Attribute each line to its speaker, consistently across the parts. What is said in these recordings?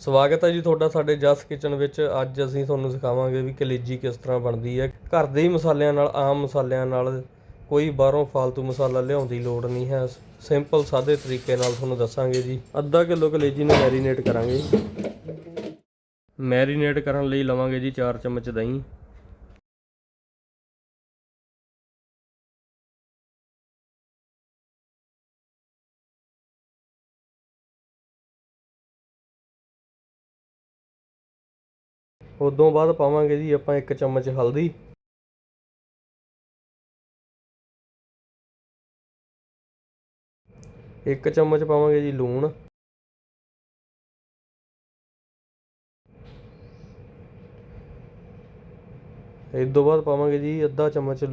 Speaker 1: ਸਵਾਗਤ ਹੈ ਜੀ ਤੁਹਾਡਾ ਸਾਡੇ ਜਸ ਕਿਚਨ ਵਿੱਚ। ਅੱਜ ਅਸੀਂ ਤੁਹਾਨੂੰ ਸਿਖਾਵਾਂਗੇ ਵੀ ਕਲੇਜੀ ਕਿਸ ਤਰ੍ਹਾਂ ਬਣਦੀ ਹੈ। ਘਰ ਦੇ ਹੀ ਮਸਾਲਿਆਂ ਨਾਲ, ਆਮ ਮਸਾਲਿਆਂ ਨਾਲ ਕੋਈ ਬਾਹਰੋਂ ਫालतू ਮਸਾਲਾ ਲਿਆਉਣ ਦੀ ਲੋੜ ਨਹੀਂ ਹੈ। ਸਿੰਪਲ, ਸਾਦੇ ਤਰੀਕੇ ਨਾਲ ਤੁਹਾਨੂੰ ਦੱਸਾਂਗੇ ਜੀ। ਅੱਧਾ ਕਿਲੋ ਕਲੇਜੀ ਨੂੰ ਮੈਰੀਨੇਟ ਕਰਾਂਗੇ। ਮੈਰੀਨੇਟ ਕਰਨ ਲਈ ਲਵਾਂਗੇ ਜੀ 4 ਚਮਚ ਦਹੀਂ। ਉਦੋਂ ਬਾਅਦ ਪਾਵਾਂਗੇ ਜੀ ਆਪਾਂ ਇੱਕ ਚਮਚ ਹਲਦੀ। ਇੱਕ ਚਮਚ ਪਾਵਾਂਗੇ ਜੀ ਲੂਣ। ਇਸ ਤੋਂ ਬਾਅਦ ਪਾਵਾਂਗੇ ਜੀ ਅੱਧਾ ਚਮਚ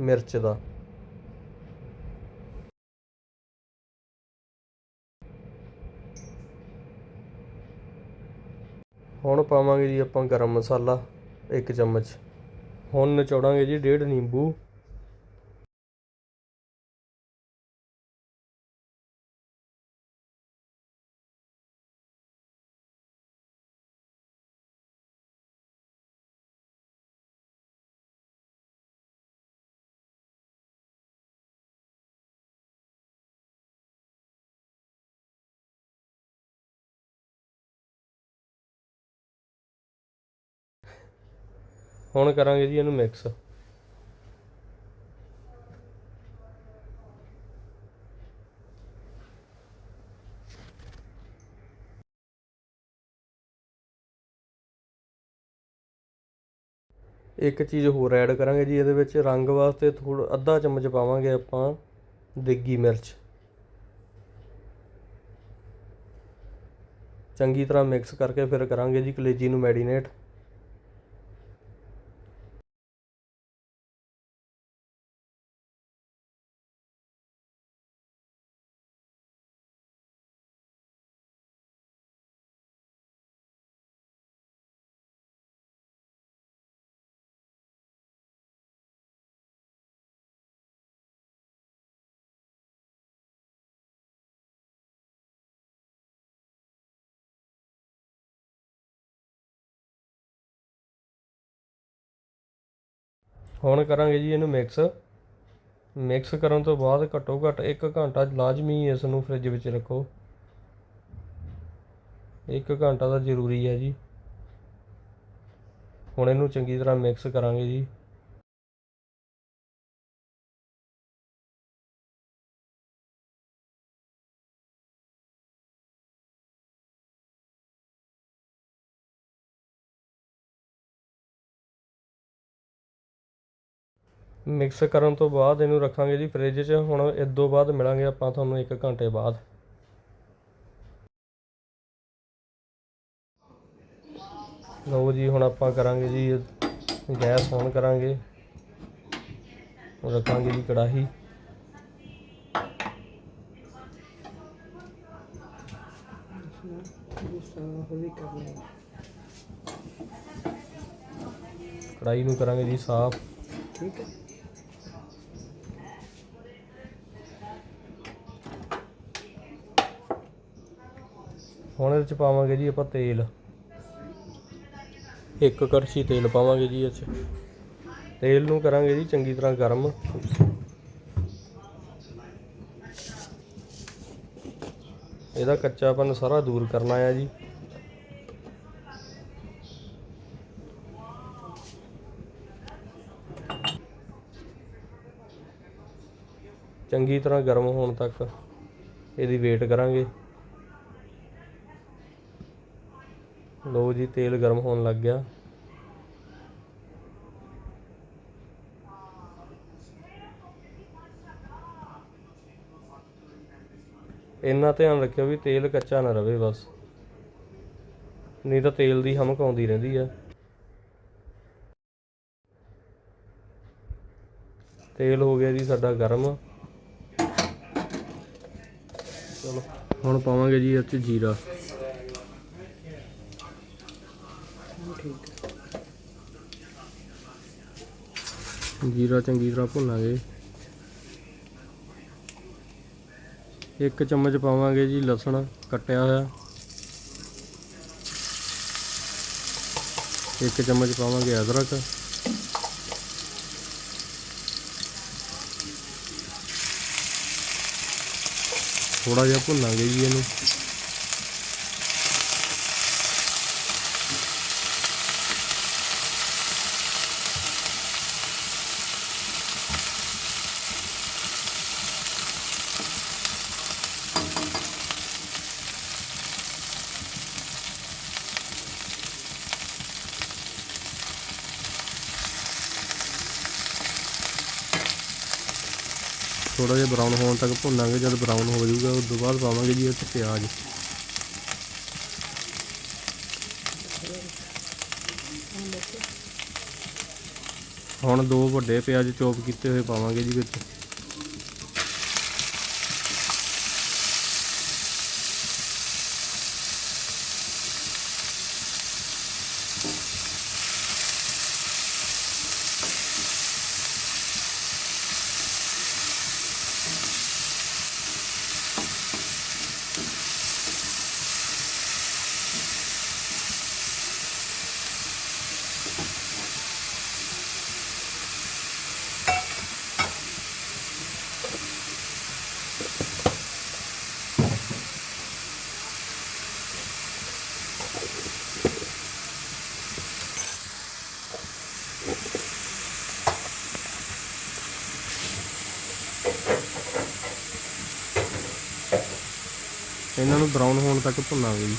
Speaker 1: ਮਿਰਚ ਦਾ। ਹੁਣ ਪਾਵਾਂਗੇ ਜੀ ਆਪਾਂ ਗਰਮ ਮਸਾਲਾ ਇੱਕ ਚਮਚ। ਹੁਣ ਨਿਚੋੜਾਂਗੇ ਜੀ ਡੇਢ ਨਿੰਬੂ। ਹੁਣ ਕਰਾਂਗੇ ਜੀ ਇਹਨੂੰ ਮਿਕਸ ਇੱਕ ਚੀਜ਼ ਹੋਰ ਐਡ ਕਰਾਂਗੇ ਜੀ, ਇਹਦੇ ਵਿੱਚ ਰੰਗ ਵਾਸਤੇ ਥੋੜਾ ਅੱਧਾ ਚਮਚ ਪਾਵਾਂਗੇ ਆਪਾਂ ਦੇਗੀ ਮਿਰਚ। ਚੰਗੀ ਤਰ੍ਹਾਂ ਮਿਕਸ ਕਰਕੇ ਫਿਰ ਕਰਾਂਗੇ ਜੀ, ਕਲੇਜੀ ਨੂੰ ਮੈਰੀਨੇਟ ਹੁਣ ਕਰਾਂਗੇ ਜੀ ਇਹਨੂੰ ਮਿਕਸ ਮਿਕਸ ਕਰਨ ਤੋਂ ਬਾਅਦ ਘੱਟੋ ਘੱਟ 1 ਘੰਟਾ ਲਾਜ਼ਮੀ ਇਸ ਨੂੰ ਫ੍ਰਿਜ ਵਿੱਚ ਰੱਖੋ। 1 ਘੰਟਾ ਤਾਂ ਜ਼ਰੂਰੀ ਹੈ ਜੀ। ਹੁਣ ਇਹਨੂੰ ਚੰਗੀ ਤਰ੍ਹਾਂ ਮਿਕਸ ਕਰਾਂਗੇ ਜੀ। ਮਿਕਸ ਕਰਨ ਤੋਂ ਬਾਅਦ ਇਹਨੂੰ ਰੱਖਾਂਗੇ ਜੀ ਫ੍ਰਿਜ 'ਚ। ਹੁਣ ਇਸ ਤੋਂ ਬਾਅਦ ਮਿਲਾਂਗੇ ਆਪਾਂ ਤੁਹਾਨੂੰ 1 ਘੰਟੇ ਬਾਅਦ। ਲਓ ਜੀ, ਹੁਣ ਆਪਾਂ ਕਰਾਂਗੇ ਜੀ, ਗੈਸ ਔਨ ਕਰਾਂਗੇ। ਰੱਖਾਂਗੇ ਜੀ ਕੜਾਹੀ। ਕੜਾਹੀ ਨੂੰ ਕਰਾਂਗੇ ਜੀ ਸਾਫ਼।
Speaker 2: ਠੀਕ ਹੈ।
Speaker 1: ਹੁਣ ਇਹਦੇ ਚ ਪਾਵਾਂਗੇ ਜੀ ਆਪਾਂ ਤੇਲ। ਇੱਕ ਕੜਛੀ ਤੇਲ ਪਾਵਾਂਗੇ ਜੀ ਇਹ 'ਚ। ਤੇਲ ਨੂੰ ਕਰਾਂਗੇ ਜੀ ਚੰਗੀ ਤਰ੍ਹਾਂ ਗਰਮ। ਇਹਦਾ ਕੱਚਾਪਨ ਸਾਰਾ ਦੂਰ ਕਰਨਾ ਹੈ ਜੀ। ਚੰਗੀ ਤਰ੍ਹਾਂ ਗਰਮ ਹੋਣ ਤੱਕ ਇਹਦੀ ਵੇਟ ਕਰਾਂਗੇ। ਲੋ ਜੀ, ਤੇਲ ਗਰਮ ਹੋਣ ਲੱਗ ਗਿਆ। ਇੰਨਾ ਧਿਆਨ ਰੱਖਿਓ ਵੀ ਤੇਲ ਕੱਚਾ ਨਾ ਰਵੇ ਬਸ। ਨਹੀਂ ਤਾਂ ਤੇਲ ਦੀ ਹਮਕ ਆਉਂਦੀ ਰਹਿੰਦੀ ਆ। ਤੇਲ ਹੋ ਗਿਆ ਜੀ ਸਾਡਾ ਗਰਮ। ਚਲੋ, ਹੁਣ ਪਾਵਾਂਗੇ ਜੀ ਇਹ 'ਚ ਜੀਰਾ। ਜੀਰਾ ਚੰਗੀ ਤਰ੍ਹਾਂ ਭੁੰਨਾਂਗੇ। ਇੱਕ ਚਮਚ ਪਾਵਾਂਗੇ ਜੀ ਲਸਣ ਕੱਟਿਆ ਹੋਇਆ। ਇੱਕ ਚਮਚ ਪਾਵਾਂਗੇ ਅਦਰਕ। ਥੋੜਾ ਜਿਹਾ ਭੁੰਨਾਂਗੇ ਜੀ ਇਹਨੂੰ। ਥੋੜਾ ਜਿਹਾ ਬਰਾਊਨ ਹੋਣ ਤੱਕ ਭੁੰਨਾਂਗੇ, ਜਦ ਬਰਾਊਨ ਹੋ ਜਾਊਗਾ, ਉਸ ਤੋਂ ਬਾਅਦ ਪਾਵਾਂਗੇ ਜੀ ਇਹ ਪਿਆਜ਼। ਹੁਣ ਦੋ ਵੱਡੇ ਪਿਆਜ਼ ਚੋਪ ਕੀਤੇ ਹੋਏ ਪਾਵਾਂਗੇ ਜੀ ਵਿੱਚ। ਇਹਨਾਂ ਨੂੰ ਬਰਾਊਨ ਹੋਣ ਤੱਕ ਭੁੰਨਾਂਗੇ ਜੀ।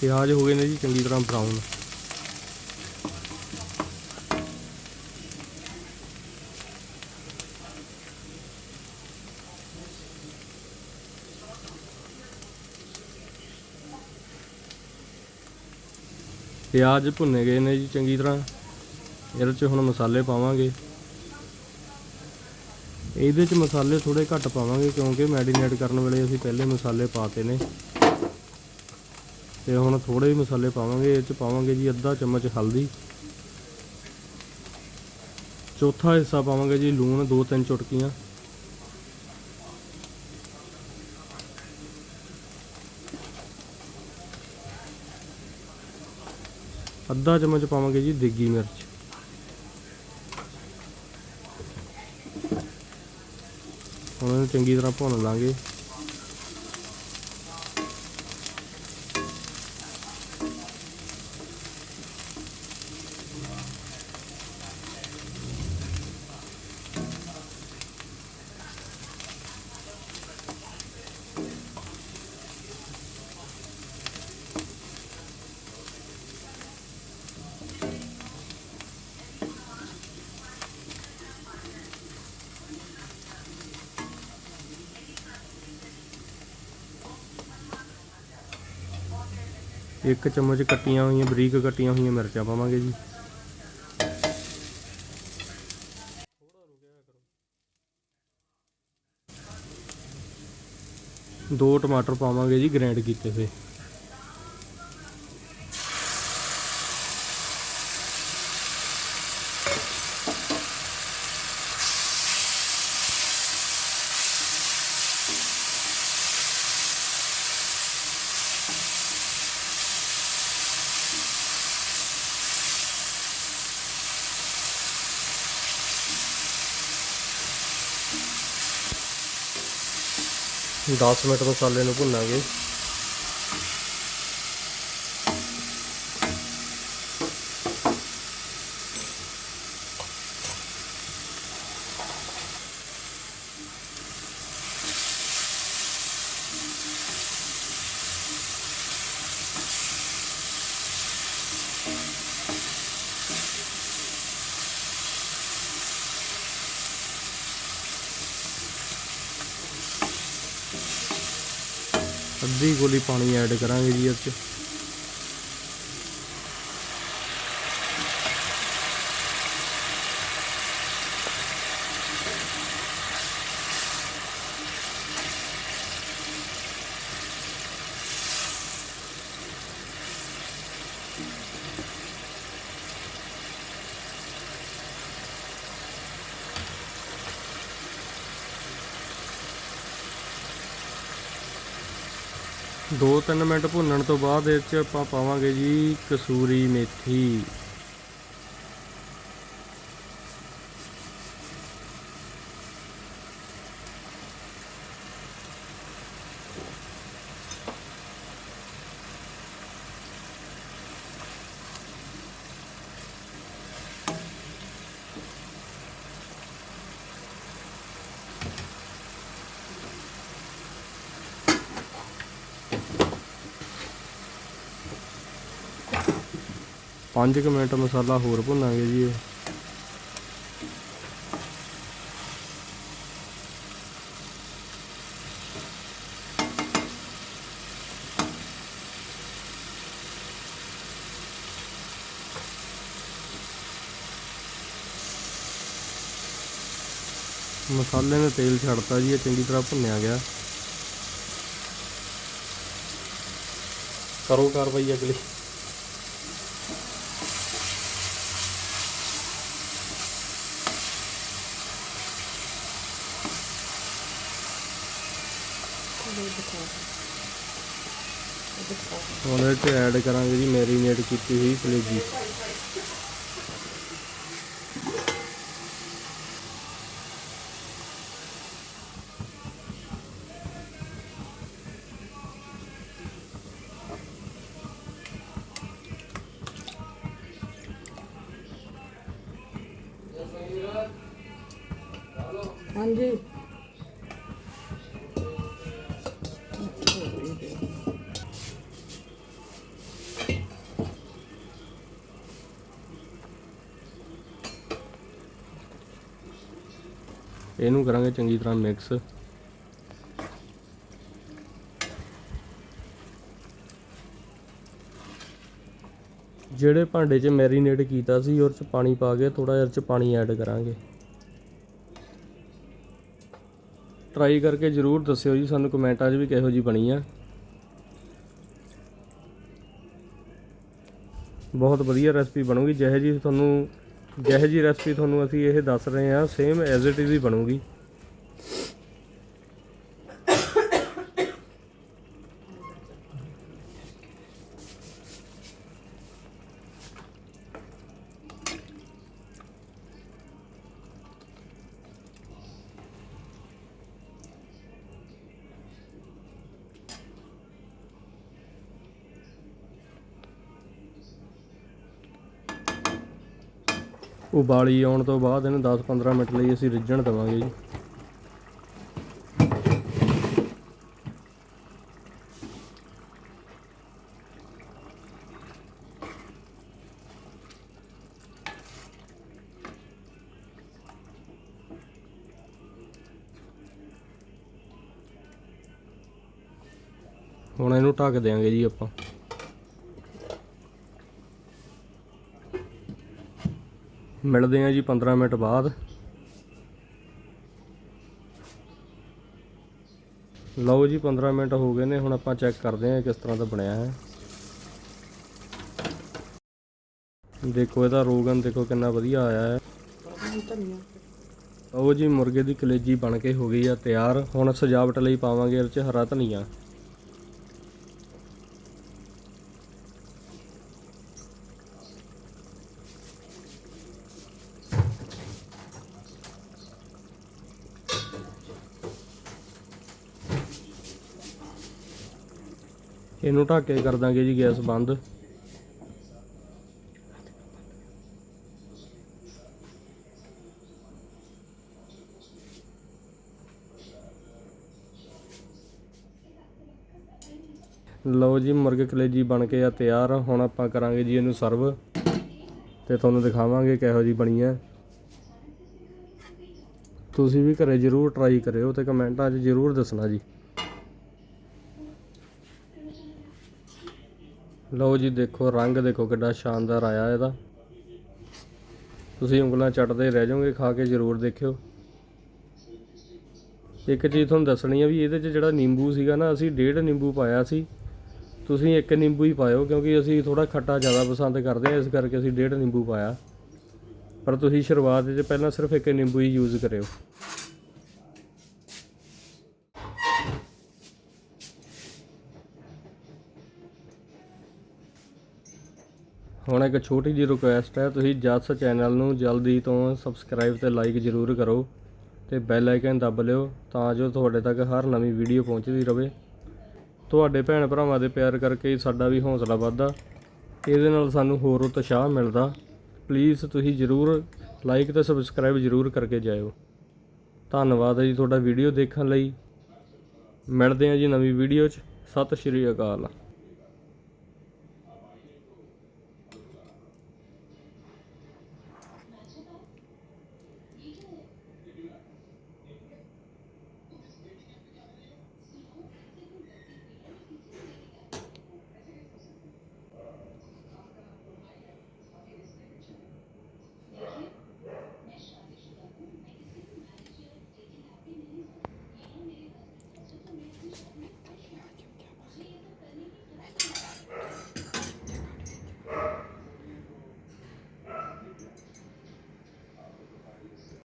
Speaker 1: ਪਿਆਜ਼ ਹੋ ਗਏ ਨੇ ਜੀ, ਚੰਗੀ ਤਰ੍ਹਾਂ ਬਰਾਊਨ ਪਿਆਜ਼ ਭੁੰਨੇ ਗਏ ਨੇ ਜੀ ਚੰਗੀ ਤਰ੍ਹਾਂ। ਇਹਦੇ 'ਚ ਹੁਣ ਮਸਾਲੇ ਪਾਵਾਂਗੇ। ਇਹਦੇ 'ਚ ਮਸਾਲੇ ਥੋੜੇ ਘੱਟ ਪਾਵਾਂਗੇ ਕਿਉਂਕਿ ਮੈਰੀਨੇਟ ਕਰਨ ਵੇਲੇ ਅਸੀਂ ਪਹਿਲੇ ਮਸਾਲੇ ਪਾਤੇ ਨੇ। ਤੇ ਹੁਣ ਥੋੜੇ ਹੀ ਮਸਾਲੇ ਪਾਵਾਂਗੇ, ਇਹ 'ਚ ਪਾਵਾਂਗੇ ਜੀ ਅੱਧਾ ਚਮਚ ਹਲਦੀ। ਚੌਥਾ ਹਿੱਸਾ ਪਾਵਾਂਗੇ ਜੀ ਲੂਣ, ਦੋ ਤਿੰਨ ਚੁਟਕੀਆਂ। ਅੱਧਾ ਚਮਚ ਪਾਵਾਂਗੇ ਜੀ ਦੇਗੀ ਮਿਰਚ। ਹੁਣ ਇਹਨੂੰ ਚੰਗੀ ਤਰ੍ਹਾਂ ਭੁੰਨ ਲਾਂਗੇ। ਇੱਕ ਚਮਚ ਕੱਟੀਆਂ ਹੋਈਆਂ, ਬਰੀਕ ਕੱਟੀਆਂ ਹੋਈਆਂ ਮਿਰਚਾਂ ਪਾਵਾਂਗੇ ਜੀ। ਦੋ ਟਮਾਟਰ ਪਾਵਾਂਗੇ ਜੀ ਗ੍ਰਾਈਂਡ ਕੀਤੇ ਹੋਏ। 10 ਮਿੰਟ ਮਸਾਲੇ ਨੂੰ ਭੁੰਨਾਂਗੇ। ਅੱਧੀ ਗੋਲੀ ਪਾਣੀ ਐਡ ਕਰਾਂਗੇ ਜੀ ਇਹ 'ਚ। ਦੋ ਤਿੰਨ ਮਿੰਟ ਭੁੰਨਣ ਤੋਂ ਬਾਅਦ ਇਹ 'ਚ ਆਪਾਂ ਪਾਵਾਂਗੇ ਜੀ ਕਸੂਰੀ ਮੇਥੀ। ਪੰਜ ਕੁ ਮਿੰਟ ਮਸਾਲਾ ਹੋਰ ਭੁੰਨਾਂਗੇ ਜੀ ਇਹ। ਮਸਾਲੇ ਨੇ ਤੇਲ ਛੱਡਤਾ ਜੀ, ਇਹ ਚੰਗੀ ਤਰ੍ਹਾਂ ਭੁੰਨਿਆ ਗਿਆ। ਕਰੋ ਕਾਰਵਾਈ ਅਗਲੀ। ਹੁਣ ਐਡ ਕਰਾਂਗੇ ਜੀ ਮੈਰੀਨੇਟ ਕੀਤੀ ਹੋਈ ਕਲੇਜੀ ਇਹਨੂੰ ਕਰਾਂਗੇ ਚੰਗੀ ਤਰ੍ਹਾਂ ਮਿਕਸ ਜਿਹੜੇ ਭਾਂਡੇ 'ਚ ਮੈਰੀਨੇਟ ਕੀਤਾ ਸੀ, ਉਹਦੇ 'ਚ ਪਾਣੀ ਪਾ ਕੇ ਥੋੜਾ ਜਿਹਾ 'ਚ ਪਾਣੀ ਐਡ ਕਰਾਂਗੇ। ਟਰਾਈ ਕਰਕੇ ਜਰੂਰ ਦੱਸਿਓ ਜੀ, ਸਾਨੂੰ ਕਮੈਂਟਾਂ 'ਚ ਵੀ ਕਿਹੋ ਜੀ ਬਣੀ ਆ। ਬਹੁਤ ਵਧੀਆ ਰੈਸਪੀ ਬਣੂਗੀ, ਜਿਹੋ ਜੀ ਤੁਹਾਨੂੰ ਜਿਹੋ ਜੀ ਰੈਸਪੀ ਤੁਹਾਨੂੰ ਅਸੀਂ ਇਹ ਦੱਸ ਰਹੇ ਹਾਂ ਸੇਮ ਐਜ਼ ਇਟ ਇਜ਼ ਹੀ ਬਣੂਗੀ। ਉਬਾਲੀ ਆਉਣ ਤੋਂ ਬਾਅਦ ਇਹਨੂੰ 10-15 ਮਿੰਟ ਲਈ ਅਸੀਂ ਰਿੱਝਣ ਦੇਵਾਂਗੇ ਜੀ। ਹੁਣ ਇਹਨੂੰ ਢੱਕ ਦਿਆਂਗੇ ਜੀ ਆਪਾਂ। ਮਿਲਦੇ ਹਾਂ ਜੀ 15 ਮਿੰਟ ਬਾਅਦ। ਲਓ ਜੀ 15 ਮਿੰਟ ਹੋ ਗਏ ਨੇ, ਹੁਣ ਆਪਾਂ ਚੈੱਕ ਕਰਦੇ ਹਾਂ ਕਿਸ ਤਰ੍ਹਾਂ ਦਾ ਬਣਿਆ ਹੈ। ਦੇਖੋ, ਇਹਦਾ ਰੋਗਨ ਦੇਖੋ ਕਿੰਨਾ ਵਧੀਆ ਆਇਆ ਹੈ। ਲਓ ਜੀ, ਮੁਰਗੇ ਦੀ ਕਲੇਜੀ ਬਣ ਕੇ ਹੋ ਗਈ ਆ ਤਿਆਰ। ਹੁਣ ਸਜਾਵਟ ਲਈ ਪਾਵਾਂਗੇ ਇਹਦੇ 'ਚ ਹਰਾ ਧਨੀਆ। ਇਹਨੂੰ ਢੱਕ ਕੇ ਕਰ ਦਾਂਗੇ ਜੀ ਗੈਸ ਬੰਦ। ਲਓ ਜੀ, ਮੁਰਗੇ ਕਲੇਜੀ ਬਣ ਕੇ ਆ ਤਿਆਰ। ਹੁਣ ਆਪਾਂ ਕਰਾਂਗੇ ਜੀ ਇਹਨੂੰ ਸਰਵ। ਤੇ ਤੁਹਾਨੂੰ ਦਿਖਾਵਾਂਗੇ ਕਿਹੋ ਜੀ ਬਣੀ ਹੈ। ਤੁਸੀਂ ਵੀ ਘਰੇ ਜਰੂਰ ਟਰਾਈ ਕਰਿਓ ਤੇ ਕਮੈਂਟਾਂ 'ਚ ਜਰੂਰ ਦੱਸਣਾ ਜੀ। ਲਓ ਜੀ, ਦੇਖੋ, ਰੰਗ ਦੇਖੋ ਕਿੱਡਾ ਸ਼ਾਨਦਾਰ ਆਇਆ ਇਹਦਾ। ਤੁਸੀਂ ਉਂਗਲਾਂ ਚੱਟਦੇ ਰਹਿ ਜਾਓਗੇ, ਖਾ ਕੇ ਜਰੂਰ ਦੇਖਿਓ। ਇੱਕ ਚੀਜ਼ ਤੁਹਾਨੂੰ ਦੱਸਣੀ ਆ ਵੀ ਇਹਦੇ 'ਚ ਜਿਹੜਾ ਨਿੰਬੂ ਸੀਗਾ ਨਾ, ਅਸੀਂ ਡੇਢ ਨਿੰਬੂ ਪਾਇਆ ਸੀ। ਤੁਸੀਂ ਇੱਕ ਨਿੰਬੂ ਹੀ ਪਾਇਓ, ਕਿਉਂਕਿ ਅਸੀਂ ਥੋੜਾ ਖੱਟਾ ਜ਼ਿਆਦਾ ਪਸੰਦ ਕਰਦੇ ਹਾਂ ਇਸ ਕਰਕੇ ਅਸੀਂ ਡੇਢ ਨਿੰਬੂ ਪਾਇਆ। ਪਰ ਤੁਸੀਂ ਸ਼ੁਰੂਆਤ 'ਚ ਪਹਿਲਾਂ ਸਿਰਫ ਇੱਕ ਨਿੰਬੂ ਹੀ ਯੂਜ਼ ਕਰਿਓ। ਹੁਣ ਇੱਕ ਛੋਟੀ ਜਿਹੀ ਰਿਕੁਐਸਟ ਹੈ, ਤੁਸੀਂ ਜੱਸ ਚੈਨਲ ਨੂੰ ਜਲਦੀ ਤੋਂ ਸਬਸਕ੍ਰਾਈਬ ਤੇ ਲਾਈਕ ਜ਼ਰੂਰ ਕਰੋ ਤੇ ਬੈਲ ਆਈਕਨ ਦਬ ਲਿਓ ਤਾਂ ਜੋ ਤੁਹਾਡੇ ਤੱਕ ਹਰ ਨਵੀਂ ਵੀਡੀਓ ਪਹੁੰਚਦੀ ਰਹੇ ਤੁਹਾਡੇ ਭੈਣ ਭਰਾਵਾਂ ਦੇ ਪਿਆਰ ਕਰਕੇ ਸਾਡਾ ਵੀ ਹੌਸਲਾ ਵੱਧਦਾ। ਇਹਦੇ ਨਾਲ ਸਾਨੂੰ ਹੋਰ ਉਤਸ਼ਾਹ ਮਿਲਦਾ। ਪਲੀਜ਼ ਤੁਸੀਂ ਜ਼ਰੂਰ ਲਾਈਕ ਤੇ ਸਬਸਕ੍ਰਾਈਬ ਜ਼ਰੂਰ ਕਰਕੇ ਜਾਇਓ। ਧੰਨਵਾਦ ਹੈ ਜੀ ਤੁਹਾਡਾ ਵੀਡੀਓ ਦੇਖਣ ਲਈ। ਮਿਲਦੇ ਹਾਂ ਜੀ ਨਵੀਂ ਵੀਡੀਓ 'ਚ। ਸਤਿ ਸ਼੍ਰੀ ਅਕਾਲ।